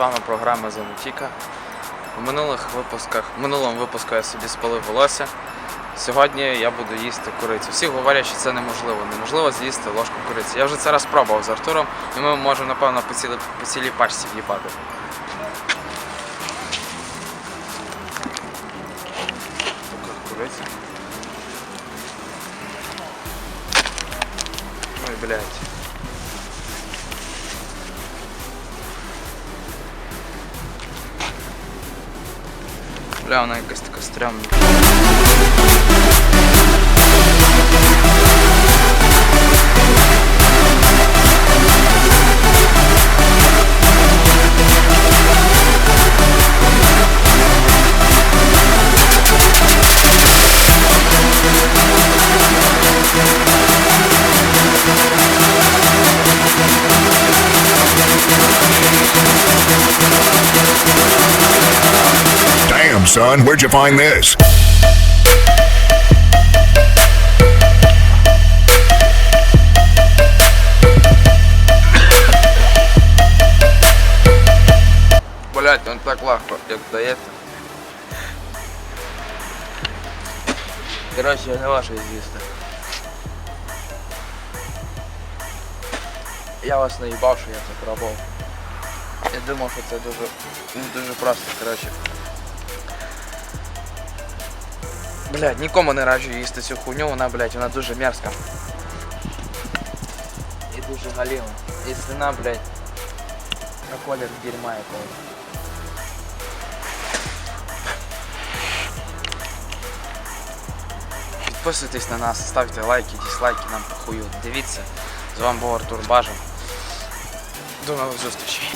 вами програма Замутіка. У минулих випусках, в минулому випуску я собі спалив волосся. Сьогодні я буду їсти курицю. Всі говорять, що це неможливо. Неможливо з'їсти ложку куриці. Я вже це раз пробував з Артуром, і ми можемо, напевно, по цілій, по цілій пачці в'їбати. Така куриця. Ой, блядь. Бля, вона якась така стрьомна. son, where'd you find this? Блять, он так легко, як здається. Коротше, я не вашу з'їсти. Я вас наїбав, що я це пробував. Я думав, що це дуже, ну, дуже просто, коротше. Блядь, нікому не раджу їсти цю хуйню, вона, блядь, вона дуже мерзка. І дуже галіма. І слина, блядь, на колір дерьма якогось. Підписуйтесь на нас, ставте лайки, дізлайки, нам похую. Дивіться. З вами був Артур Бажан. До нових зустрічей.